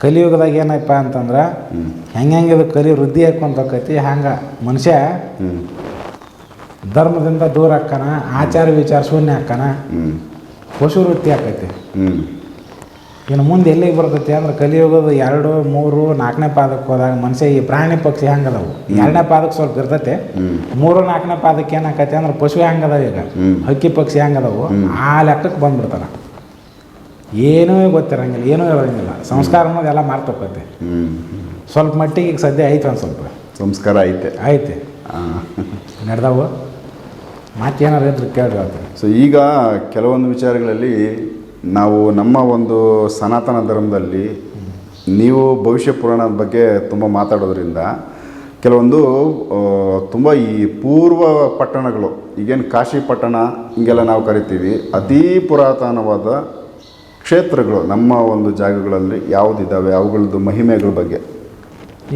ಕಲಿಯುಗದಾಗ ಏನಪ್ಪ ಅಂತಂದ್ರೆ ಹೆಂಗೆ ಹೆಂಗೆ ಇದು ಕಲಿ ವೃದ್ಧಿ ಹಾಕೊಂತ ಹೋಕೈತಿ ಹಂಗೆ ಮನುಷ್ಯ ಧರ್ಮದಿಂದ ದೂರ ಹಾಕನ ಆಚಾರ ವಿಚಾರ ಶೂನ್ಯ ಹಾಕನ ಹ್ಞೂ ಪಶು ವೃತ್ತಿ ಆಕೈತಿ ಇನ್ನು ಮುಂದೆ ಎಲ್ಲಿಗೆ ಬರ್ತೈತಿ ಅಂದ್ರೆ ಕಲಿಯುಗದ ಎರಡು ಮೂರು ನಾಲ್ಕನೇ ಪಾದಕ್ಕೆ ಹೋದಾಗ ಮನುಷ್ಯ ಈ ಪ್ರಾಣಿ ಪಕ್ಷಿ ಹೆಂಗದವು ಎರಡನೇ ಪಾದಕ್ಕೆ ಸ್ವಲ್ಪ ಇರ್ತೈತೆ. ಮೂರು ನಾಲ್ಕನೇ ಪಾದಕ್ಕೆ ಏನಾಕೈತಿ ಅಂದ್ರೆ ಪಶು ಹೆಂಗದಾವ ಈಗ? ಹಕ್ಕಿ ಪಕ್ಷಿ ಹೆಂಗದವು ಆ ಲೆಕ್ಕಕ್ಕೆ ಬಂದ್ಬಿಡ್ತಾರ. ಏನೂ ಗೊತ್ತಿರಂಗಿಲ್ಲ ಏನೂ ಇರೋಂಗಿಲ್ಲ ಸಂಸ್ಕಾರ ಅನ್ನೋದು ಎಲ್ಲ ಮಾರ್ತೋಕೈತಿ ಹ್ಞೂ ಸ್ವಲ್ಪ ಮಟ್ಟಿಗೆ ಈಗ ಸದ್ಯ ಐತೆ ಒಂದು ಸ್ವಲ್ಪ. ಸಂಸ್ಕಾರ ಐತೆ. ಐತೆ. ನಡೆದವು. ಮತ್ತೇನಾರು ಇದ್ರೆ ಕೇಳ್ರಿ ಹೇಳ್ತೀನಿ ಸೊ ಈಗ ಕೆಲವೊಂದು ವಿಚಾರಗಳಲ್ಲಿ ನಾವು ನಮ್ಮ ಒಂದು ಸನಾತನ ಧರ್ಮದಲ್ಲಿ ನೀವು ಭವಿಷ್ಯ ಪುರಾಣದ ಬಗ್ಗೆ ತುಂಬ ಮಾತಾಡೋದ್ರಿಂದ ಕೆಲವೊಂದು ತುಂಬ ಈ ಪೂರ್ವ ಪಟ್ಟಣಗಳು ಈಗೇನು ಕಾಶಿ ಪಟ್ಟಣ ಹಿಂಗೆಲ್ಲ ನಾವು ಕರಿತೀವಿ ಅತೀ ಪುರಾತನವಾದ ಕ್ಷೇತ್ರಗಳು ನಮ್ಮ ಒಂದು ಜಾಗಗಳಲ್ಲಿ ಯಾವುದಿದ್ದಾವೆ ಅವುಗಳದ್ದು ಮಹಿಮೆಗಳ ಬಗ್ಗೆ.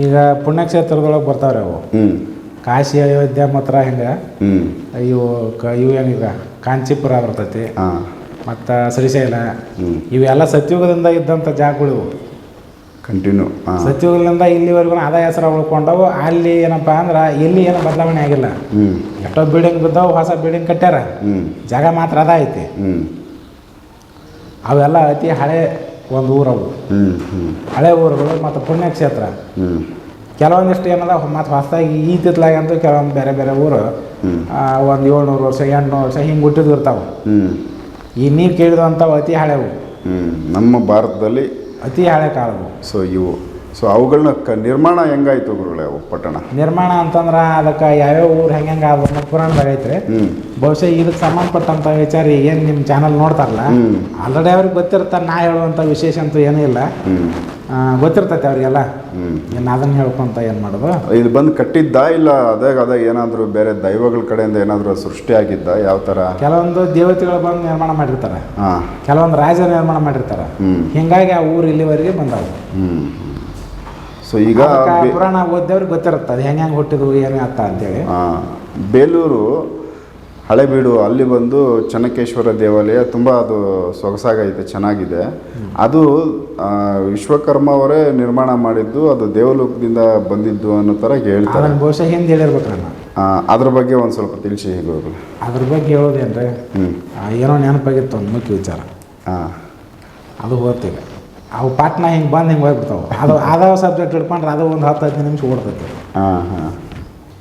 ಈಗ ಪುಣ್ಯಕ್ಷೇತ್ರದೊಳಗೆ ಬರ್ತಾವ್ರಿ ಅವು. ಹ್ಞೂ ಕಾಶಿ ಅಯೋಧ್ಯೆ ಮಾತ್ರ ಹಿಂಗೆ? ಹ್ಞೂ ಇವು ಕ ಇವು ಏನೀಗ ಕಾಂಚೀಪುರ ಬರ್ತೈತಿ. ಹಾಂ. ಮತ್ತು ಶ್ರೀಶೈಲ. ಇವೆಲ್ಲ ಸತ್ಯುಗದಿಂದ ಇದ್ದಂಥ ಜಾಗಗಳು ಇವು. ಕಂಟಿನ್ಯೂ ಹಾಂ. ಸತ್ಯುಗದಿಂದ ಇಲ್ಲಿವರೆಗೂ ಅದ ಹೆಸರು ಉಳ್ಕೊಂಡವು. ಅಲ್ಲಿ ಏನಪ್ಪ ಅಂದ್ರೆ ಇಲ್ಲಿ ಏನು ಬದಲಾವಣೆ ಆಗಿಲ್ಲ. ಹ್ಞೂ ಎಷ್ಟೋ ಬಿಲ್ಡಿಂಗ್ ಬಿದ್ದಾವು ಹೊಸ ಬಿಲ್ಡಿಂಗ್ ಕಟ್ಟ್ಯಾರ. ಹ್ಞೂ ಜಾಗ ಮಾತ್ರ ಅದ ಐತಿ. ಹ್ಞೂ ಅವೆಲ್ಲ ಅತಿ ಹಳೆ ಒಂದು ಊರವು. ಹಳೆ ಊರುಗಳು ಮತ್ತು ಪುಣ್ಯಕ್ಷೇತ್ರ. ಹ್ಞೂ ಕೆಲವೊಂದಿಷ್ಟು ಏನದ ಮತ್ತು ಹೊಸದಾಗಿ ಈ ತಿತ್ಲಾಗ ಅಂತೂ ಕೆಲವೊಂದು ಬೇರೆ ಬೇರೆ ಊರು ಒಂದು ಏಳ್ನೂರು ವರ್ಷ ಎಂಟುನೂರು ವರ್ಷ ಹಿಂಗೆ ಹುಟ್ಟಿದ್ದು ಇರ್ತಾವೆ. ಹ್ಞೂ ಈ ನೀವು ಕೇಳಿದಂಥವು ಅತಿ ಹಳೆವು. ನಮ್ಮ ಭಾರತದಲ್ಲಿ ಅತಿ ಹಳೆ ಕಾಲವು. ಸೊ ಇವು. ಸೊ ಅವುಗಳನ್ನ ಕ ನಿರ್ಮಾಣ ಹೆಂಗಾಯ್ತು ಗುರುಗಳೇ ಅವು ಪಟ್ಟಣ ನಿರ್ಮಾಣ ಅಂತಂದ್ರೆ ಅದಕ್ಕೆ ಯಾವ್ಯಾವ ಊರು ಹೆಂಗೆ ಹೆಂಗೆ ಆದ ಅನ್ನೋ ಪುರಾಣದಾಗ ಐತ್ರಿ. ಹ್ಞೂ ಬಹುಶಃ ಇದಕ್ಕೆ ಸಂಬಂಧಪಟ್ಟಂಥ ವಿಚಾರ ಏನು ನಿಮ್ಮ ಚಾನಲ್ ನೋಡ್ತಾರಲ್ಲ. ಆಲ್ರೆಡಿ ಅವ್ರಿಗೆ ಗೊತ್ತಿರ್ತಾರೆ ನಾ ಹೇಳುವಂಥ ವಿಶೇಷ ಅಂತೂ ಏನೂ ಇಲ್ಲ. ಆ, ಗೊತ್ತಿರ್ತೈತೆ ಅವ್ರಿಗೆಲ್ಲ. ಇನ್ನು ಅದನ್ನು ಹೇಳ್ಕೊಂತ ಏನು ಮಾಡೋದು? ಇದು ಬಂದು ಕಟ್ಟಿದ್ದ ಇಲ್ಲ ಅದೇ ಅದೇ ಏನಾದರೂ ಬೇರೆ ದೈವಗಳ ಕಡೆಯಿಂದ ಏನಾದರೂ ಸೃಷ್ಟಿಯಾಗಿದ್ದ ಯಾವ ಥರ ಕೆಲವೊಂದು ದೇವತೆಗಳು ಬಂದು ನಿರ್ಮಾಣ ಮಾಡಿರ್ತಾರೆ. ಹಾಂ. ಕೆಲವೊಂದು ರಾಜ ನಿರ್ಮಾಣ ಮಾಡಿರ್ತಾರೆ. ಹೀಗಾಗಿ ಹಿಂಗಾಗಿ ಆ ಊರು ಇಲ್ಲಿವರೆಗೆ ಬಂದವು. ಹ್ಞೂ ಸೊ ಈಗ ಅದಕ್ಕೆ ಬೆ- ಪುರಾಣ ಓದ್ದವ್ರಿಗೆ ಗೊತ್ತಿರುತ್ತೆ. ಅದು ಹೆಂಗೆ ಹೆಂಗೆ ಹುಟ್ಟಿದ್ವು ಏನು ಅತ್ತ ಅಂತೇಳಿ ಆ, ಬೇಲೂರು ಹಳೆಬೀಡು ಅಲ್ಲಿ ಬಂದು ಚನ್ನಕೇಶ್ವರ ದೇವಾಲಯ ತುಂಬ ಅದು ಸೊಗಸಾಗೈತೆ ಚೆನ್ನಾಗಿದೆ. ಅದು ಆ, ವಿಶ್ವಕರ್ಮ ಅವರೇ ನಿರ್ಮಾಣ ಮಾಡಿದ್ದು ಅದು ದೇವಲೋಕದಿಂದ ಬಂದಿದ್ದು ಅನ್ನೋ ಥರ ಹೇಳ್ತಾರೆ. ಅದನ್ನು ಬಹುಶಃ ಹಿಂದೆ ಹೇಳಿರ್ಬೇಕು ನಾನು. ಆ, ಅದ್ರ ಬಗ್ಗೆ ಒಂದು ಸ್ವಲ್ಪ ತಿಳಿಸಿ ಹೇಗೋರು ಅದ್ರ ಬಗ್ಗೆ ಹೇಳೋದೇನ್ರಿ ಹ್ಞೂ ಏನೋ ನೆನಪಾಗಿತ್ತು ಒಂದು ಮುಖ್ಯ ವಿಚಾರ. ಹಾಂ. ಅದು ಹೋಗ್ತೀಗ ಅವು ಪಾಟ್ನ ಹಿಂಗೆ ಬಂದು ಹಿಂಗೆ ಹೋಗ್ಬಿಡ್ತಾವೆ. ಅದು ಅದಾವ ಸಬ್ಜೆಕ್ಟ್ ಹಿಡ್ಕೊಂಡ್ರೆ ಅದು ಒಂದು ಹತ್ತು ಹದಿನೈದು ನಿಮಿಷ ಓಡ್ತೈತೆ. ಹಾಂ ಹಾಂ.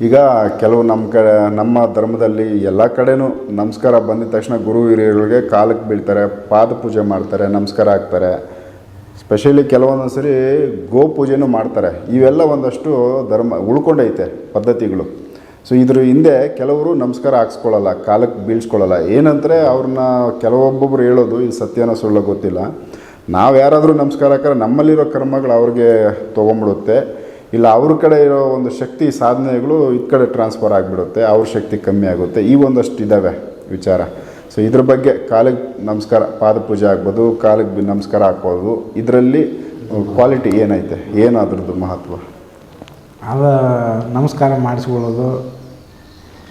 ಈಗ ಕೆಲವು ನಮ್ಮ ಕಡೆ ನಮ್ಮ ಧರ್ಮದಲ್ಲಿ ಎಲ್ಲ ಕಡೆನೂ ನಮಸ್ಕಾರ ಬಂದಿದ ತಕ್ಷಣ ಗುರು ಹಿರಿಯರಿಗೆ ಕಾಲಕ್ಕೆ ಬೀಳ್ತಾರೆ, ಪಾದ ಪೂಜೆ ಮಾಡ್ತಾರೆ, ನಮಸ್ಕಾರ ಹಾಕ್ತಾರೆ. ಸ್ಪೆಷಲಿ ಕೆಲವೊಂದೊಂದು ಸರಿ ಗೋ ಪೂಜೆನೂ ಮಾಡ್ತಾರೆ. ಇವೆಲ್ಲ ಒಂದಷ್ಟು ಧರ್ಮ ಉಳ್ಕೊಂಡೈತೆ ಪದ್ಧತಿಗಳು. ಸೊ ಇದ್ರ ಹಿಂದೆ ಕೆಲವರು ನಮಸ್ಕಾರ ಹಾಕ್ಸ್ಕೊಳ್ಳಲ್ಲ, ಕಾಲಕ್ಕೆ ಬೀಳ್ಸ್ಕೊಳ್ಳಲ್ಲ. ಏನಂದರೆ ಅವ್ರನ್ನ ಕೆಲವೊಬ್ಬೊಬ್ರು ಹೇಳೋದು, ಇದು ಸತ್ಯನ ಸುಳ್ಳ ಗೊತ್ತಿಲ್ಲ. ನಾವು ಯಾರಾದರೂ ನಮಸ್ಕಾರ ಹಾಕಿದ್ರೆ ನಮ್ಮಲ್ಲಿರೋ ಕರ್ಮಗಳು ಅವ್ರಿಗೆ ತೊಗೊಂಬಿಡುತ್ತೆ. ಇಲ್ಲ, ಅವ್ರ ಕಡೆ ಇರೋ ಒಂದು ಶಕ್ತಿ, ಸಾಧನೆಗಳು ಈ ಕಡೆ ಟ್ರಾನ್ಸ್ಫರ್ ಆಗಿಬಿಡುತ್ತೆ. ಅವ್ರ ಶಕ್ತಿ ಕಮ್ಮಿ ಆಗುತ್ತೆ. ಈ ಒಂದಷ್ಟು ಇದ್ದಾವೆ ವಿಚಾರ. ಸೊ ಇದ್ರ ಬಗ್ಗೆ ಕಾಲಿಗೆ ನಮಸ್ಕಾರ, ಪಾದ ಪೂಜೆ ಆಗ್ಬೋದು, ಕಾಲಿಗೆ ನಮಸ್ಕಾರ ಹಾಕ್ಬೋದು. ಇದರಲ್ಲಿ ಕ್ವಾಲಿಟಿ ಏನೈತೆ? ಏನಾದ್ರದ್ದು ಮಹತ್ವ? ಅದು ನಮಸ್ಕಾರ ಮಾಡಿಸ್ಕೊಳ್ಳೋದು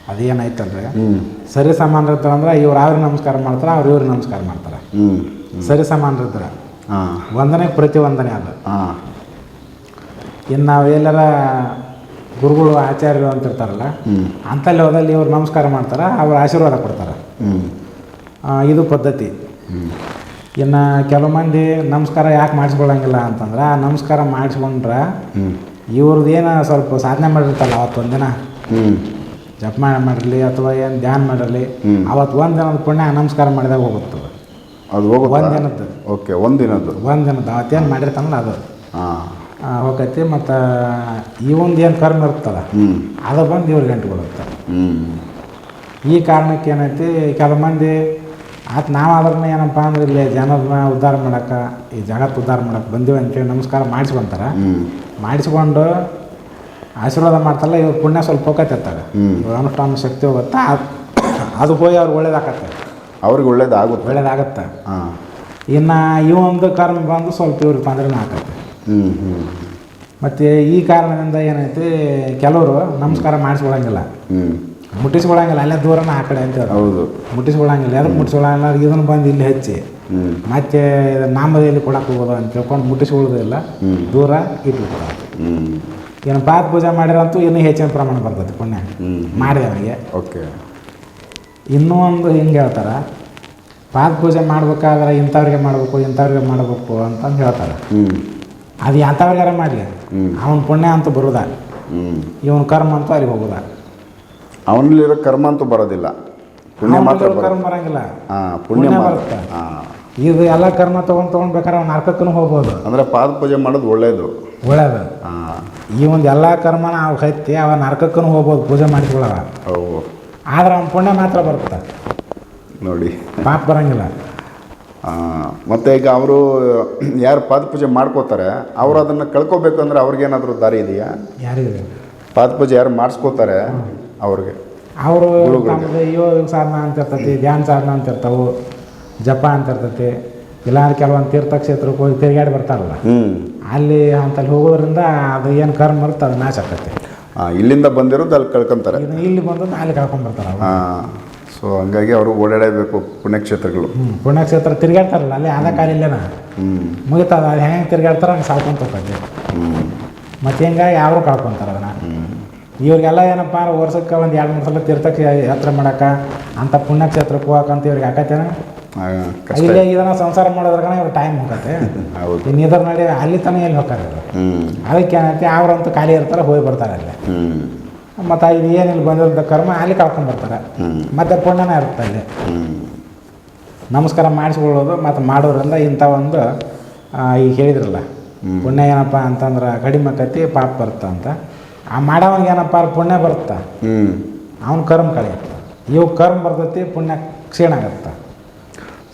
ಅದೇನೈತಲ್ರಿ ಹ್ಞೂ ಸರಿ ಸಮಾನ ಇರ್ತಾರೆ ಅಂದ್ರೆ ಇವ್ರು ಅವ್ರಿಗೆ ನಮಸ್ಕಾರ ಮಾಡ್ತಾರೆ ಅವ್ರು ಇವ್ರಿಗೆ ನಮಸ್ಕಾರ ಮಾಡ್ತಾರೆ. ಸರಿ ಸಮಾನ ಇರ್ತಾರೆ. ಹಾಂ. ವಂದನೆ ಪ್ರತಿ ವಂದನೆ ಅದು ಇನ್ನು ನಾವು ಎಲ್ಲರ ಗುರುಗಳು ಆಚಾರ್ಯರು ಅಂತ ಇರ್ತಾರಲ್ಲ ಹ್ಞೂ ಅಂಥಲ್ಲಿ ಹೋದಲ್ಲಿ ಇವ್ರು ನಮಸ್ಕಾರ ಮಾಡ್ತಾರೆ ಅವ್ರು ಆಶೀರ್ವಾದ ಕೊಡ್ತಾರೆ. ಇದು ಪದ್ಧತಿ. ಇನ್ನು ಕೆಲವು ಮಂದಿ ನಮಸ್ಕಾರ ಯಾಕೆ ಮಾಡಿಸ್ಕೊಳ್ಳಂಗಿಲ್ಲ ಅಂತಂದ್ರೆ ಆ ನಮಸ್ಕಾರ ಮಾಡಿಸ್ಕೊಂಡ್ರೆ ಇವ್ರದ್ದು ಏನು ಸ್ವಲ್ಪ ಸಾಧನೆ ಮಾಡಿರ್ತಾರಲ್ಲ ಅವತ್ತು ಒಂದಿನ ಮಾಡಲಿ ಜಪ ಮಾಡಿರಲಿ ಅಥವಾ ಏನು ಧ್ಯಾನ ಮಾಡಿರಲಿ. ಅವತ್ತು ಒಂದು ದಿನದ ಪುಣ್ಯ ನಮಸ್ಕಾರ ಮಾಡಿದಾಗ ಹೋಗುತ್ತೆ ಅದು ಹೋಗುತ್ತೆ? ಒಂದು ದಿನದ್ದು. ಓಕೆ ಒಂದಿನದ್ದು ಒಂದು ದಿನದ್ದು. ಅವತ್ತೇನು ಮಾಡಿರ್ತಾನಲ್ಲ ಅದು. ಹೋಗೈತಿ ಮತ್ತು ಇವಂದು ಏನು ಕರ್ಮ ಇರ್ತದ ಅದು ಬಂದು ಇವ್ರಿಗೆ ಗಂಟು ಕೊಡುತ್ತೆ ಈ ಕಾರಣಕ್ಕೆ ಏನೈತಿ ಕೆಲವು ಮಂದಿ ಆತ ಅದ್ರನ್ನ ಏನಪ್ಪ ಅಂದ್ರೆ ಇಲ್ಲಿ ಜನರನ್ನ ಉದ್ಧಾರ ಮಾಡೋಕ್ಕೆ ಈ ಜಗತ್ತು ಉದ್ಧಾರ ಮಾಡಕ್ಕೆ ಬಂದೀವಿ ಅಂತೇಳಿ ನಮಸ್ಕಾರ ಮಾಡಿಸ್ಕೊಂತಾರೆ. ಮಾಡಿಸ್ಕೊಂಡು ಆಶೀರ್ವಾದ ಮಾಡ್ತಲ್ಲ ಇವ್ರ ಪುಣ್ಯ ಸ್ವಲ್ಪ ಹೋಗತ್ತಿರ್ತಾರೆ ಹ್ಮ್. ಇವ್ರ ಅನುಷ್ಠಾನ ಶಕ್ತಿ ಹೋಗುತ್ತೆ ಅದು ಹೋಗಿ ಅವ್ರಿಗೆ ಒಳ್ಳೇದಾಗತ್ತೆ. ಅವ್ರಿಗೆ ಒಳ್ಳೇದಾಗುತ್ತೆ ಒಳ್ಳೇದಾಗತ್ತೆ. ಹಾಂ. ಇನ್ನು ಈ ಒಂದು ಕರ್ಮ ಬಂದು ಸ್ವಲ್ಪ ಇವ್ರಿಗೆ ತೊಂದರೆನೂ ಆಗತ್ತೆ. ಹ್ಞೂ ಹ್ಞೂ ಮತ್ತು ಈ ಕಾರಣದಿಂದ ಏನೈತಿ ಕೆಲವರು ನಮಸ್ಕಾರ ಮಾಡಿಸ್ಕೊಳಂಗಿಲ್ಲ. ಹ್ಞೂ ಮುಟ್ಟಿಸ್ಕೊಳಂಗಿಲ್ಲ ಅಲ್ಲೇ ದೂರನ ಆ ಕಡೆ ಅಂತ. ಹೌದು. ಮುಟ್ಟಿಸ್ಕೊಳಂಗಿಲ್ಲ ಯಾವ್ದಕ್ಕೆ ಮುಟ್ಟಿಸ್ಕೊಳಂಗಿಲ್ಲ ಇದನ್ನು ಬಂದು ಇಲ್ಲಿ ಹಚ್ಚಿ. ಮತ್ತೆ ನಾಮದಲ್ಲಿ ಕೊಡಕ್ಕೆ ಹೋಗೋದು ಅಂತ ತಿಳ್ಕೊಂಡು ಮುಟ್ಟಿಸ್ಕೊಳ್ಳೋದಿಲ್ಲ. ದೂರ ಹ್ಞೂ ಏನು ಪಾದ ಪೂಜೆ ಮಾಡಿರಂತೂ ಇನ್ನೂ ಹೆಚ್ಚಿನ ಪ್ರಮಾಣ ಬರ್ತದೆ ಪುಣ್ಯ. ಹ್ಞೂ ಮಾಡಿದವರಿಗೆ. ಓಕೆ. ಇನ್ನೂ ಒಂದು ಹಿಂಗೆ ಹೇಳ್ತಾರೆ? ಪಾದ ಪೂಜೆ ಮಾಡ್ಬೇಕಾದ್ರೆ ಇಂಥವ್ರಿಗೆ ಮಾಡಬೇಕು ಇಂಥವ್ರಿಗೆ ಮಾಡಬೇಕು ಅಂತಂದು ಹೇಳ್ತಾರೆ. ಅದು ಎಂಥವ್ರಿಗಾರ ಮಾಡಲಿ. ಅವನ ಪುಣ್ಯ ಅಂತೂ ಬರುದ. ಇವನ ಕರ್ಮ ಅಂತೂ ಅಲ್ಲಿಗೆ ಹೋಗುದ. ಅವನಲ್ಲಿರೋ ಕರ್ಮ ಅಂತೂ ಬರೋದಿಲ್ಲ. ಪುಣ್ಯ ಮಾತ್ರ ಕರ್ಮ ಬರಂಗಿಲ್ಲ. ಹಾಂ ಪುಣ್ಯ ಬರುತ್ತೆ. ಇದು ಎಲ್ಲ ಕರ್ಮ ತೊಗೊಂಡು ತೊಗೊಂಡು ಬೇಕಾದ್ರೆ ಅವ್ನು ನರ್ಕಕ್ಕೂ ಹೋಗ್ಬೋದು. ಅಂದರೆ ಪಾದ ಪೂಜೆ ಮಾಡೋದು ಒಳ್ಳೆಯದು ಒಳ್ಳೇದು. ಹಾಂ. ಈ ಒಂದು ಎಲ್ಲ ಕರ್ಮನ ಅವ್ ಹತ್ತಿ ಅವ ನರ್ಕಕ್ಕೂ ಹೋಗ್ಬೋದು ಪೂಜೆ ಮಾಡಿಸ್ಕೊಳ್ಳವ ಆದ್ರೆ ಅವ್ನ ಪುಣ್ಯ ಮಾತ್ರ ಬರುತ್ತೆ. ನೋಡಿ. ಪಾಪ ಬರಂಗಿಲ್ಲ. ಮತ್ತು ಈಗ ಅವರು ಯಾರು ಪಾದ ಪೂಜೆ ಮಾಡ್ಕೋತಾರೆ ಅವರು ಅದನ್ನು ಕಳ್ಕೊಬೇಕು ಅಂದ್ರೆ ಅವ್ರಿಗೇನಾದರೂ ದಾರಿ ಇದೆಯಾ? ಯಾರಿಗೆ ಪಾದ ಪೂಜೆ ಯಾರು ಮಾಡಿಸ್ಕೋತಾರೆ ಅವ್ರಿಗೆ? ಅವರು ಯೋಗ ಸಾಧನ ಅಂತ ಇರ್ತೈತಿ ಧ್ಯಾನ ಸಾಧನ ಅಂತ ಇರ್ತಾವು. ಜಪ ಅಂತ ಇರ್ತೈತಿ. ಇಲ್ಲಾಂದ್ರೆ ಕೆಲವೊಂದು ತೀರ್ಥಕ್ಷೇತ್ರಕ್ಕೆ ಹೋಗಿ ತಿರುಗಾಡಿ ಬರ್ತಾರಲ್ಲ. ಅಲ್ಲಿ ಅಂತಲ್ಲಿ ಹೋಗೋದ್ರಿಂದ ಅದು ಏನು ಕರ್ಮ ಇರುತ್ತೆ ಅದು ನಾಶ ಆಗ್ತೈತಿ. ಇಲ್ಲಿಂದ ಬಂದಿರೋದು ಅಲ್ಲಿ ಕಳ್ಕೊಂತಾರೆ. ಇಲ್ಲಿ ಬಂದು ಅಲ್ಲಿ ಕಳ್ಕೊಂಡು ಬರ್ತಾರೆ ಅವ್ರು. ಹಾಂ ಸೊ ಹಂಗಾಗಿ ಅವರು ಓಡಾಡಬೇಕು ಪುಣ್ಯಕ್ಷೇತ್ರಗಳು. ಪುಣ್ಯಕ್ಷೇತ್ರ ತಿರುಗಾಡ್ತಾರಲ್ಲ ಅಲ್ಲಿ ಆದ ಕಾಲ ಇಲ್ಲೇನ? ಮುಗಿತದ ಅದು ಹೆಂಗೆ ತಿರುಗಾಡ್ತಾರ ಹಂಗೆ ಸಾಕೊಂತ ಹೋಗ್ತೈತಿ. ಹ್ಞೂ ಮತ್ತು ಹಿಂಗಾಗಿ ಯಾರು ಕಳ್ಕೊಂತಾರೆ ಅದನ್ನು? ಇವರಿಗೆಲ್ಲ ಏನಪ್ಪ ವರ್ಷಕ್ಕೆ ಒಂದು ಎರಡು ಮೂರು ಸಲ ತೀರ್ಥಕ್ಕೆ ಯಾತ್ರೆ ಮಾಡೋಕೆ ಅಂಥ ಪುಣ್ಯಕ್ಷೇತ್ರಕ್ಕೆ ಹೋಗಕ್ಕಂತ ಇವ್ರಿಗೆ ಆಕತ್ತೇನ ಕಷ್ಟ. ಇಲ್ಲೇ ಇದನ್ನ ಸಂಸಾರ ಮಾಡೋದ್ರಾಗ ಇವ್ರ ಟೈಮ್ ಹೋಗತ್ತೆ. ಹೌದು. ಇನ್ನು ಇದ್ರ ನಡಿ ಅಲ್ಲಿ ತನಕ ಎಲ್ಲಿ ಹೋಗ್ತಾರೆ ಅದಕ್ಕೆ ಏನೈತಿ ಅವ್ರಂತೂ ಖಾಲಿ ಇರ್ತಾರೆ ಹೋಗಿ ಬರ್ತಾರೆ ಅಲ್ಲಿ. ಮತ್ತು ಇದು ಏನಿಲ್ಲ ಬಂದಿರೋದ ಕರ್ಮ ಅಲ್ಲಿ ಕಳ್ಕೊಂಡ್ ಬರ್ತಾರೆ. ಮತ್ತೆ ಪುಣ್ಯನ ಇರುತ್ತೆ ಅಲ್ಲಿ. ನಮಸ್ಕಾರ ಮಾಡಿಸ್ಕೊಳ್ಳೋದು ಮತ್ತು ಮಾಡೋದ್ರಿಂದ ಇಂಥ ಒಂದು ಈಗ ಹೇಳಿದ್ರಲ್ಲ. ಪುಣ್ಯ ಏನಪ್ಪ ಅಂತಂದ್ರೆ ಕಡಿಮೆ ಆಕತಿ ಪಾಪ ಬರುತ್ತೆ ಅಂತ. ಆ ಮಾಡೋವಂಗೆ ಏನಪ್ಪ ಪುಣ್ಯ ಬರುತ್ತೆ? ಅವನ ಕರ್ಮ ಕಳೆಯುತ್ತೆ. ಇವು ಕರ್ಮ ಬರ್ತೈತಿ ಪುಣ್ಯ ಕ್ಷೀಣ ಆಗತ್ತೆ.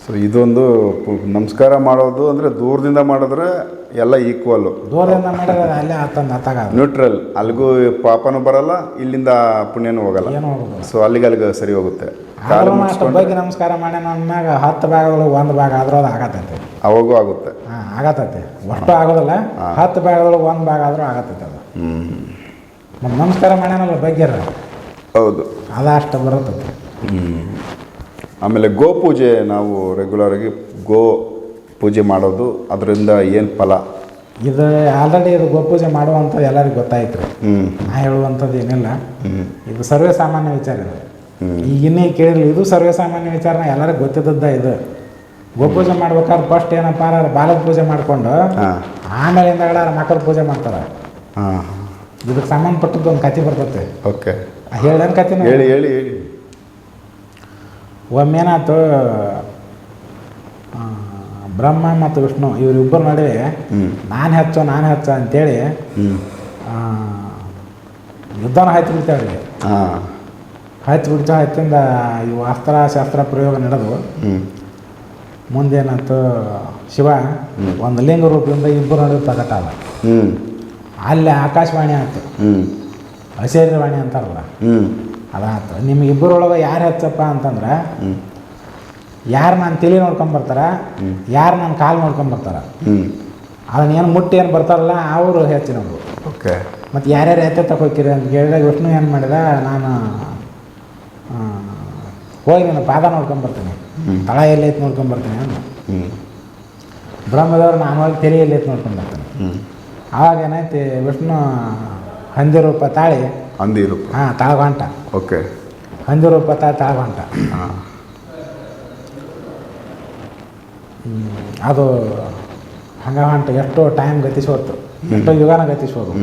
ಸೊ ಇದೊಂದು ನಮಸ್ಕಾರ ಮಾಡೋದು ಅಂದರೆ ದೂರದಿಂದ ಮಾಡಿದ್ರೆ ಎಲ್ಲ ಈಕ್ವಲ್ಲು ದೂರದಿಂದ ಮಾಡಿದ್ರೆ ಅಲ್ಲೇ ಆತಂದು ಹತ್ತಾಗದು ನ್ಯೂಟ್ರಲ್ ಅಲ್ಲಿಗೂ ಪಾಪನೂ ಬರಲ್ಲ ಇಲ್ಲಿಂದ ಪುಣ್ಯನೂ ಹೋಗಲ್ಲ. ಏನು ಹೋಗೋದು ಸೊ ಅಲ್ಲಿಗೆ ಅಲ್ಲಿಗೆ ಸರಿ ಹೋಗುತ್ತೆ. ಕಾಲು ಆದ್ರೂ ಅಷ್ಟು ಮುಗಿಸ್ಕೊಂಡು ಬಗ್ಗೆ ನಮಸ್ಕಾರ ಮಾಡ್ಯಾನ ಅಂದಾಗ ಹತ್ತು ಭಾಗದೊಳಗೆ ಒಂದು ಭಾಗ ಆದ್ರೂ ಅದು ಆಗತ್ತೈತೆ. ಅವಾಗೂ ಆಗುತ್ತೆ. ಹಾಂ ಆಗತ್ತೈತೆ. ಒಟ್ಟು ಆಗೋದಿಲ್ಲ. ಹತ್ತು ಭಾಗದೊಳಗೆ ಒಂದು ಭಾಗ ಆದರೂ ಆಗತ್ತೈತೆ ಅದು. ಹ್ಞೂ ಮತ್ತು ನಮಸ್ಕಾರ ಮಾಡ್ಯಾನಲ್ಲ ಬಗ್ಗೆರ ಹೌದು. ಅದು ಅಷ್ಟು ಬರುತ್ತೈತಿ. ಹ್ಞೂ ಆಮೇಲೆ ಗೋ ಪೂಜೆ ನಾವು ರೆಗ್ಯುಲರಾಗಿ ಗೋ ಪೂಜೆ ಮಾಡೋದು ಅದರಿಂದ ಏನು ಫಲ? ಇದು ಆಲ್ರೆಡಿ ಇದು ಗೋಪೂಜೆ ಮಾಡುವಂಥದ್ದು ಎಲ್ಲರಿಗೂ ಗೊತ್ತಾಯ್ತು. ರೀ ನಾ ಹೇಳುವಂಥದ್ದು ಏನಿಲ್ಲ. ಇದು ಸರ್ವೇ ಸಾಮಾನ್ಯ ವಿಚಾರ ಇದು. ಹ್ಞೂ ಈಗ ಇನ್ನೇ ಕೇಳಿಲ್ಲ ಇದು ಸರ್ವೇ ಸಾಮಾನ್ಯ ವಿಚಾರನ ಎಲ್ಲರಿಗೂ ಗೊತ್ತಿದ್ದದ್ದ ಇದು. ಗೋಪೂಜೆ ಮಾಡ್ಬೇಕಾದ್ರೆ ಫಸ್ಟ್ ಏನಪ್ಪ ಅಂದ್ರೆ ಬಾಲದ ಪೂಜೆ ಮಾಡಿಕೊಂಡು ಆಮೇಲೆ ಹಿಂದಗಡೆ ಮಕ್ಕಳ ಪೂಜೆ ಮಾಡ್ತಾರೆ. ಇದಕ್ಕೆ ಸಂಬಂಧಪಟ್ಟದ್ದು ಒಂದು ಕತೆ ಬರ್ತೈತೆ. ಓಕೆ ಹೇಳ್ದೇನು ಕತೆ ಹೇಳಿ ಹೇಳಿ ಹೇಳಿ. ಒಮ್ಮೇನಾಯ್ತು ಬ್ರಹ್ಮ ಮತ್ತು ವಿಷ್ಣು ಇವರಿಬ್ಬರ ನಡುವೆ ನಾನು ಹೆಚ್ಚು ನಾನು ಹೆಚ್ಚು ಅಂತೇಳಿ ಯುದ್ಧನ ಆಯ್ತು ಬಿಡ್ತಾವ್ರಿ ಹಾಂ. ಆಯ್ತು ಬಿಡ್ತಾ ಹಚ್ಚಿಂದ ಇವು ಅಸ್ತ್ರ ಶಾಸ್ತ್ರ ಪ್ರಯೋಗ ನಡೆದು ಮುಂದೇನಾಯ್ತು ಶಿವ. ಒಂದು ಲಿಂಗ ರೂಪದಿಂದ ಇಬ್ಬರು ನಡುವೆ ಪ್ರಕಟ ಅಲ್ಲ ಅಲ್ಲಿ ಆಕಾಶವಾಣಿ ಆಯ್ತು. ಹ್ಞೂ ಅಶರೀರವಾಣಿ ಅಂತಾರಲ್ಲ. ಹ್ಞೂ ನಿಮ್ಗೆ ಇಬ್ಬರೊಳಗೆ ಯಾರು ಹೆಚ್ಚಪ್ಪ ಅಂತಂದ್ರೆ ಯಾರು ನಾನು ತಲೆ ನೋಡ್ಕೊಂಬರ್ತಾರೆ. ಯಾರು ನಾನು ಕಾಲು ನೋಡ್ಕೊಂಬರ್ತಾರ ಅದನ್ನ ಏನು ಮುಟ್ಟಿ ಏನು ಬರ್ತಾರಲ್ಲ ಅವರು ಹೆಚ್ಚಿನವರು. ಓಕೆ. ಮತ್ತು ಯಾರ್ಯಾರು ಎತ್ತೆ ಹೋಗ್ತೀರಿ ಅಂತ ಕೇಳಿದಾಗ ವಿಷ್ಣು ಏನು ಮಾಡಿದ ನಾನು ಹೋಗಿ ನನ್ನ ಪಾದ ನೋಡ್ಕೊಂಬರ್ತೀನಿ. ತಳ ಎಲ್ಲೈತೆ ನೋಡ್ಕೊಂಬರ್ತೀನಿ ಅಂತ ಬ್ರಹ್ಮದವ್ರು ನಾನು ಹೋಗಿ ತೆರೆ ಎಲ್ಲೈತೆ ನೋಡ್ಕೊಂಬರ್ತೀನಿ ಆವಾಗ ಏನಾಯ್ತು ವಿಷ್ಣು ಹಂದಿ ರೂಪ ತಾಳಿ ಅಂದಿ ರೂಪ ಹಾಂ ತಳಗಂಟ ಓಕೆ. ಹಂದಿ ರೂಪ ತಾಳಿ ತಳಗಂಟ ಹಾಂ. ಅದು ಹಂಗ ಹೊಂಟ ಎಷ್ಟೋ ಟೈಮ್ ಗತಿಸೋತು ಎಷ್ಟೋ ಯುಗಾನ ಗತಿಸೋದು.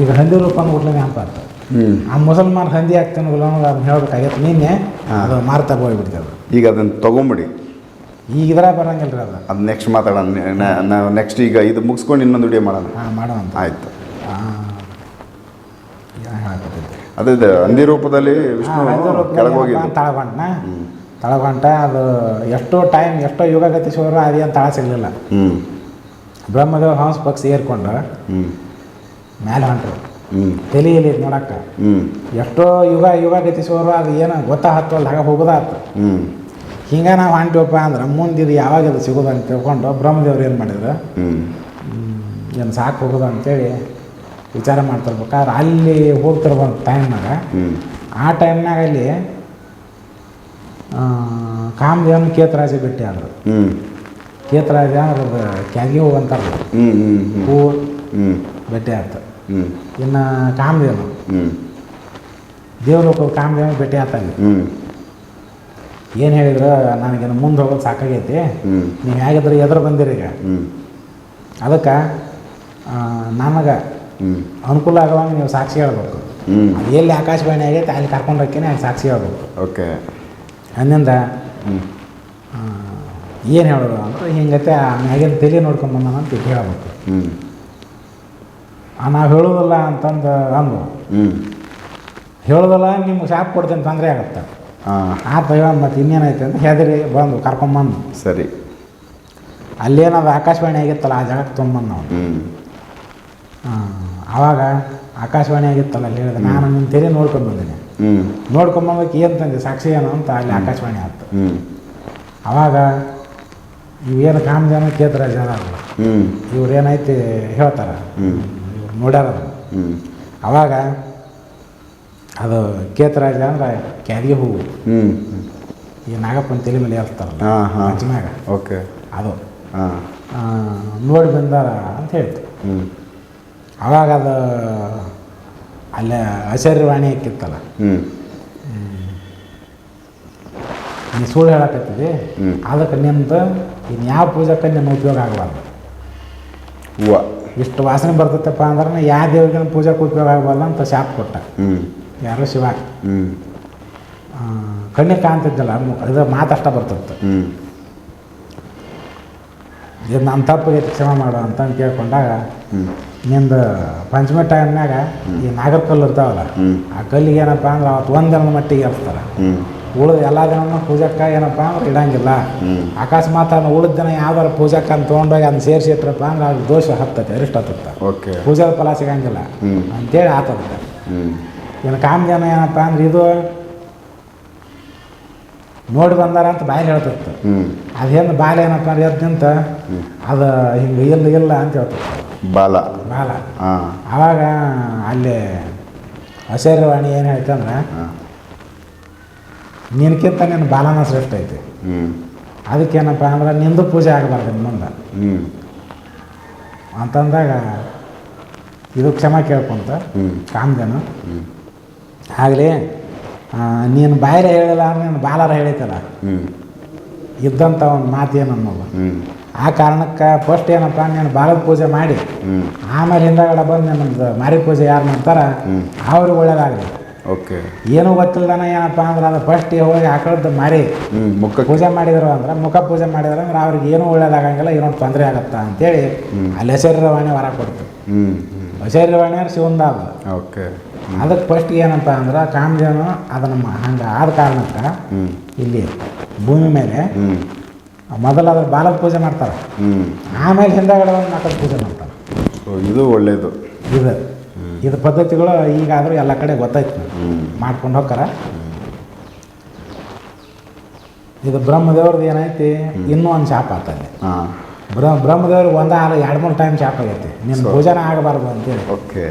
ಈಗ ಹಂದಿ ರೂಪ ಅಂದ್ಬಿಟ್ಲೆ ನೆನಪಾತು ಹ್ಞೂ ಆ ಮುಸಲ್ಮಾನ್ ಹಂದಿ ಆಗ್ತಾನೆ ಗುಲಾಮ ಅದನ್ನ ಹೇಳ್ಬೇಕಾಗೈತೆ ನಿನ್ನೆ. ಅದು ಮಾರ್ತಾ ಹೋಗ್ಬಿಡ್ತದೆ ಅದು. ಈಗ ಅದನ್ನು ತೊಗೊಂಬಿಡಿ. ಈಗ ಇದ್ರ ಬರಂಗಿಲ್ಲ ರೀ ಅದು. ಅದು ನೆಕ್ಸ್ಟ್ ಮಾತಾಡೋಣ. ನೆಕ್ಸ್ಟ್ ಈಗ ಇದು ಮುಗಿಸ್ಕೊಂಡು ಇನ್ನೊಂದು ವಿಡಿಯೋ ಮಾಡೋಣ. ಹಾಂ ಮಾಡೋಣ ಆಯಿತು. ಅದೇ ಅಂದಿ ಹಂದಿ ರೂಪದಲ್ಲಿ ವಿಷ್ಣು ಕೆಳಗೆ ಹೋಗಿದ್ದು. ಅದು ಎಷ್ಟೋ ಟೈಮ್ ಎಷ್ಟೋ ಯುಗ ಗತಿಸೋರು ಅದೇನು ತಳ ಸಿಗಲಿಲ್ಲ. ಬ್ರಹ್ಮದೇವ ಹಂಸ ಪಕ್ಷಿ ಏರ್ಕೊಂಡು ಮೇಲೆ ಹೊಂಟ್ರು. ತಲೆಯಲ್ಲಿ ನೋಡಕ್ಕ. ಎಷ್ಟೋ ಯುಗ ಯುಗ ಗತಿಸೋರು ಅದು ಏನು ಗೊತ್ತಾಗತ್ತಲ್ಲ ಹಾಗೆ ಹೋಗೋದಾತು. ಹಿಂಗೆ ನಾವು ಹೊಂಟಿವಪ್ಪ ಅಂದ್ರೆ ಮುಂದೆ ಇದು ಯಾವಾಗ ಅದು ಸಿಗೋದು ಅಂತ ತಿಳ್ಕೊಂಡು ಬ್ರಹ್ಮದೇವ್ರು ಏನು ಮಾಡಿದ್ರು? ಏನು ಸಾಕು ಹೋಗೋದು ಅಂತೇಳಿ ವಿಚಾರ ಮಾಡ್ತಿರ್ಬೇಕಾದ್ರೆ ಅಲ್ಲಿ ಹೋಗ್ತಿರ್ಬಂತ ಟೈಮ್ನಾಗ ಆ ಟೈಮ್ನಾಗ ಅಲ್ಲಿ ಕಾಮದೇವನ ಕೇತರಾಜ ಭೇಟಿ ಆದರು. ಕೇತರಾಜ ಅದ್ರದ್ದು ಅದು ಕ್ಯಾಗಿ ಹೂ ಅಂತಾರಲ್ಲ ಹ್ಞೂ ಭೇಟಿ ಆಯ್ತು ಇನ್ನು ಕಾಮದೇವನು. ದೇವ್ರ ಕಾಮದೇವನ ಭೇಟಿ ಹ್ಞೂ ಏನು ಹೇಳಿದ್ರು ನನಗೇನು ಮುಂದೆ ಹೋಗೋದು ಸಾಕಾಗೈತಿ. ನೀವು ಹೇಗಿದ್ರೆ ಎದುರು ಬಂದಿರಿ ಈಗ. ಅದಕ್ಕೆ ನನಗೆ ಅನುಕೂಲ ಆಗುವಂಗೆ ನೀವು ಸಾಕ್ಷಿ ಹೇಳ್ಬೇಕು. ಎಲ್ಲಿ ಆಕಾಶವಾಣಿ ಆಗೈತೆ ಅಲ್ಲಿ ಕರ್ಕೊಂಡು ಹೋಗ್ತೀನಿ ಅಲ್ಲಿ ಸಾಕ್ಷಿ ಹೇಳ್ಬೇಕು. ಓಕೆ. ಹ್ಞೂ ಏನು ಹೇಳೋದು ಅಂದ್ರೆ ಹಿಂಗತ್ತೆ ಮ್ಯಾಗಿನ ತಲೆ ನೋಡ್ಕೊಂಬಂದ ಅಂತ ಹೇಳ್ಬೇಕು. ನಾವು ಹೇಳೋದಿಲ್ಲ ಅಂತಂದು ಅಂದು ಹೇಳೋದಿಲ್ಲ ನಿಮ್ಗೆ ಶಾಪ್ ಕೊಡ್ತೀನಿ ತೊಂದರೆ ಆಗುತ್ತೆ. ಆ ಆತ ಮತ್ತು ಇನ್ನೇನೈತೆ ಅಂತ ಹೆದರಿ ಬಂದು ಕರ್ಕೊಂಬಂದು ಸರಿ. ಅಲ್ಲೇನದು ಆಕಾಶವಾಣಿ ಆಗಿತ್ತಲ್ಲ ಆ ಜಾಗಕ್ಕೆ ತೊಗೊಂಬಂದು ನಾವು. ಆವಾಗ ಆಕಾಶವಾಣಿ ಆಗಿತ್ತಲ್ಲ ಅಲ್ಲಿ ಹೇಳಿದೆ ನಾನು ನಿಮ್ಮ ತೆರೆ ನೋಡ್ಕೊಂಡು ಬಂದಿದ್ದೆ ಹ್ಞೂ ನೋಡ್ಕೊಂಬಂದಕ್ಕೆ ಏನು ತಂದೆ ಸಾಕ್ಷಿ ಏನು ಅಂತ ಅಲ್ಲಿ ಆಕಾಶವಾಣಿ ಆಯ್ತು. ಆವಾಗ ಇವೇನು ಕಾಮಜನ ಕೇತರಾಜ ಅದಾರಲ್ಲ ಹ್ಞೂ ಇವ್ರು ಏನೈತಿ ಹೇಳ್ತಾರೆ. ಇವ್ರು ನೋಡ್ಯಾರ ಹ್ಞೂ ಅವಾಗ ಅದು ಕೇತರಾಜ ಅಂದ್ರೆ ಕ್ಯಾರಿಗೆ ಹೂವು ಹ್ಞೂ ಈ ನಾಗಪ್ಪನ ತಲೆ ಮೇಲೆ ಹೇಳ್ತಾರಲ್ಲ ಹಾಂ ಹಾಂ. ಓಕೆ. ಅದು. ನೋಡಿ ಬಂದಾರ ಅಂತ ಹೇಳ್ತು. ಅವಾಗ ಅದು ಅಲ್ಲೇ ಆಚಾರ್ಯವಾಣಿ ಹಾಕಿತ್ತಲ್ಲ. ಹ್ಞೂ ನೀ ಸುಳ್ಳು ಹೇಳಕತ್ತಿದ್ದೆ ಅದಕ್ಕೆ ನಿಮ್ದು ಇನ್ನು ಯಾವ ಪೂಜಕ್ಕೆ ನಿಮ್ಮ ಉಪಯೋಗ ಆಗಬಾರ್ದು. ಹೂವು. ಇಷ್ಟು ವಾಸನೆ ಬರ್ತೈತಪ್ಪ ಅಂದ್ರೆ ಯಾವ ದೇವ್ರಿಗೆ ಪೂಜೆಗೆ ಉಪಯೋಗ ಆಗಬಾರ್ದು ಅಂತ ಶಾಪ್ ಕೊಟ್ಟ. ಹ್ಞೂ ಯಾರು ಶಿವ. ಕಣ್ಣಿಗೆ ಕಾಣ್ತಿದ್ದಲ್ಲ ಇದು ಮಾತಷ್ಟ ಬರ್ತಿತ್ತು ಹ್ಞೂ ಇದು ನನ್ನ ತಪ್ಪಿಗೆ ಕ್ಷಮೆ ಮಾಡು ಅಂತ ಕೇಳ್ಕೊಂಡಾಗ ಹ್ಞೂ ನಿಂದು ಪಂಚಮಿ ಟೈಮ್ನಾಗ ಈ ನಾಗರ ಕಲ್ಲು ಇರ್ತಾವಲ್ಲ ಆ ಕಲ್ಲಿಗೆ ಏನಪ್ಪ ಅಂದ್ರೆ ಅವತ್ತು ಒಂದು ದಿನದ ಮಟ್ಟಿಗೆ ಇರ್ತಾರೆ ಉಳಿದು ಎಲ್ಲ ದಿನ ಪೂಜಕ್ಕೆ ಏನಪ್ಪ ಅಂದ್ರೆ ಇಡಂಗಿಲ್ಲ. ಅಕಸ್ಮಾತ್ ಅನ್ನ ಉಳಿದ ದಿನ ಯಾವ್ದಾರು ಪೂಜಕ್ಕೆ ಅಂತ ತೊಗೊಂಡೋಗಿ ಅದನ್ನ ಸೇರಿಸಿ ಇಟ್ರಪ್ಪ ಅಂದ್ರೆ ಅದು ದೋಷ ಹತ್ತೈತೆ ಅರಿಷ್ಟ ಹತ್ತತ್ತ. ಓಕೆ. ಪೂಜಾದ ಫಲ ಸಿಗಂಗಿಲ್ಲ. ಅಂತೇಳಿ ಆತದ ಇನ್ನು ಕಾಮಜನ ಏನಪ್ಪ ಅಂದ್ರೆ ಇದು ನೋಡಿ ಬಂದಾರ ಅಂತ ಬಾಯಲ್ಲಿ ಹೇಳ್ತಿತ್ತು. ಅದೇನು ಬಾಲ ಏನಪ್ಪ ಅಂದ್ರೆ ಎದ್ದು ನಿಂತ ಅದು ಹಿಂಗೆ ಇಲ್ಲ ಇಲ್ಲ ಅಂತ ಹೇಳ್ತಿತ್ತು. ಬಾಲ. ಬಾಲ. ಹಾಂ. ಆವಾಗ ಅಲ್ಲಿ ಹಸಿರವಾಣಿ ಏನು ಹೇಳ್ತಂದ್ರೆ ನಿನ್ಕಿಂತ ನಿನ್ನ ಬಾಲನ ಶ್ರೇಷ್ಠ ಐತಿ. ಅದಕ್ಕೇನಪ್ಪ ಅಂದ್ರೆ ನಿಂದು ಪೂಜೆ ಆಗಬಾರ್ದು ಮುಂದೆ. ಅಂತಂದಾಗ ಇದು ಕ್ಷಮ ಕೇಳ್ಕೊಂತ ಕಾಮದೇನು. ಆಗಲಿ ನೀನು ಬಾಯಿರ ಹೇಳಿಲ್ಲ ಅಂದ್ರೆ ನೀನು ಬಾಲರ ಹೇಳಿತಲ್ಲ. ಇದ್ದಂಥ ಒಂದು ಮಾತು ಏನು ಅನ್ನೋದು ಆ ಕಾರಣಕ್ಕೆ ಫಸ್ಟ್ ಏನಪ್ಪ ನೀನು ಬಾಲದ ಪೂಜೆ ಮಾಡಿ. ಆಮೇಲೆ ಹಿಂದಗಡೆ ಬಂದು ನಿಮ್ಮದು ಮಾರಿ ಪೂಜೆ ಯಾರು ಮಾಡ್ತಾರ ಅವ್ರಿಗೆ ಒಳ್ಳೇದಾಗಲಿ. ಓಕೆ. ಏನೂ ಗೊತ್ತಿಲ್ಲದನ ಏನಪ್ಪ ಅಂದ್ರೆ ಅದು ಫಸ್ಟ್ ಹೋಗಿ ಆಕಳದ್ದು ಮಾರಿ. ಮುಖ ಪೂಜೆ ಮಾಡಿದ್ರು ಅಂದ್ರೆ ಮುಖ ಪೂಜೆ ಮಾಡಿದ್ರು ಅಂದ್ರೆ ಅವ್ರಿಗೆ ಏನೂ ಒಳ್ಳೇದಾಗಂಗಿಲ್ಲ ಏನೋ ತೊಂದರೆ ಆಗತ್ತಾ ಅಂತೇಳಿ ಅಲ್ಲಿ ಅಲ್ಲಿ ಹಸಿರವಾಣಿ ಹೊರ ಕೊಡ್ತು. ಹ್ಞೂ ಹ್ಞೂ ಹಸಿರವಾಣಿ ಅಂದ್ರೆ ಶಿವಂದಾದ ಓಕೆ. ಅದಕ್ಕೆ ಫಸ್ಟ್ ಏನಪ್ಪ ಅಂದ್ರೆ ಕಾಮಜೇನು ಅದನ್ನು ಹಂಗೆ ಆದ ಕಾರಣಕ್ಕೆ ಇಲ್ಲಿ ಭೂಮಿ ಮೇಲೆ ಮೊದಲು ಅದ್ರ ಬಾಲದ ಪೂಜೆ ಮಾಡ್ತಾರೆ. ಆಮೇಲೆ ಹಿಂದಗಡೆ ಒಂದು ಮಕ್ಕಳ ಪೂಜೆ ಮಾಡ್ತಾರೆ. ಇದು ಒಳ್ಳೆಯದು ಇದು. ಇದು ಪದ್ಧತಿಗಳು ಈಗಾದರೂ ಎಲ್ಲ ಕಡೆ ಗೊತ್ತಾಯ್ತು. ಮಾಡ್ಕೊಂಡು ಹೋಗ್ತಾರ. ಇದು ಬ್ರಹ್ಮದೇವ್ರದ್ದು ಏನೈತಿ? ಇನ್ನೂ ಒಂದು ಶಾಪ ಆಗ್ತದೆ ಬ್ರಹ್ಮ ಬ್ರಹ್ಮದೇವ್ರಿಗೆ ಒಂದ ಎರಡು ಮೂರು ಟೈಮ್ ಶಾಪ್ ಆಗೈತಿ. ನಿನ್ನ ಭೋಜನ ಆಗಬಾರ್ದು ಅಂತೇಳಿ. ಓಕೆ